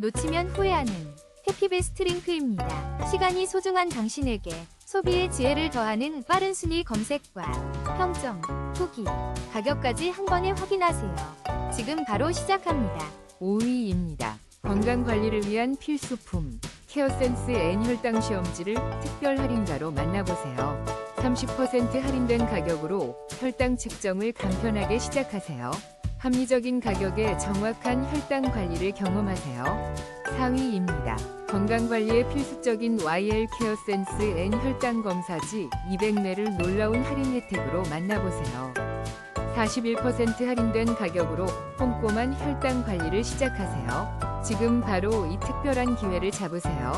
놓치면 후회하는 해피베스트 링크입니다. 시간이 소중한 당신에게 소비의 지혜를 더하는 빠른 순위 검색과 평점, 후기, 가격까지 한 번에 확인하세요. 지금 바로 시작합니다. 5위입니다. 건강관리를 위한 필수품 케어센스 N 혈당 시험지를 특별 할인가로 만나보세요. 30% 할인된 가격으로 혈당 측정을 간편하게 시작하세요. 합리적인 가격에 정확한 혈당 관리를 경험하세요. 4위입니다. 건강관리에 필수적인 YL 케어 센스 N 혈당 검사지 200매를 놀라운 할인 혜택으로 만나보세요. 41% 할인된 가격으로 꼼꼼한 혈당 관리를 시작하세요. 지금 바로 이 특별한 기회를 잡으세요.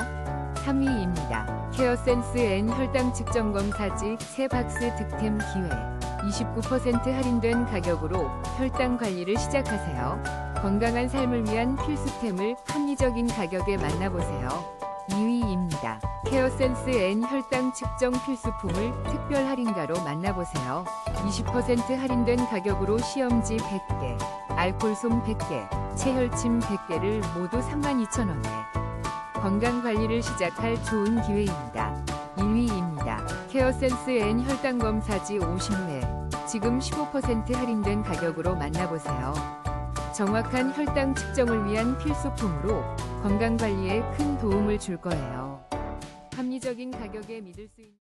3위입니다. 케어센스 N 혈당 측정 검사지 3박스 득템 기회. 29% 할인된 가격으로 혈당 관리를 시작하세요. 건강한 삶을 위한 필수템을 합리적인 가격에 만나보세요. 2위입니다. 케어센스 N 혈당 측정 필수품을 특별 할인가로 만나보세요. 20% 할인된 가격으로 시험지 100개, 알콜솜 100개, 체혈침 100개를 모두 32,000원에 건강 관리를 시작할 좋은 기회입니다. 1위입니다. 케어센스 N 혈당 검사지 50회, 지금 15% 할인된 가격으로 만나보세요. 정확한 혈당 측정을 위한 필수품으로 건강관리에 큰 도움을 줄 거예요. 합리적인 가격에 믿을 수 있는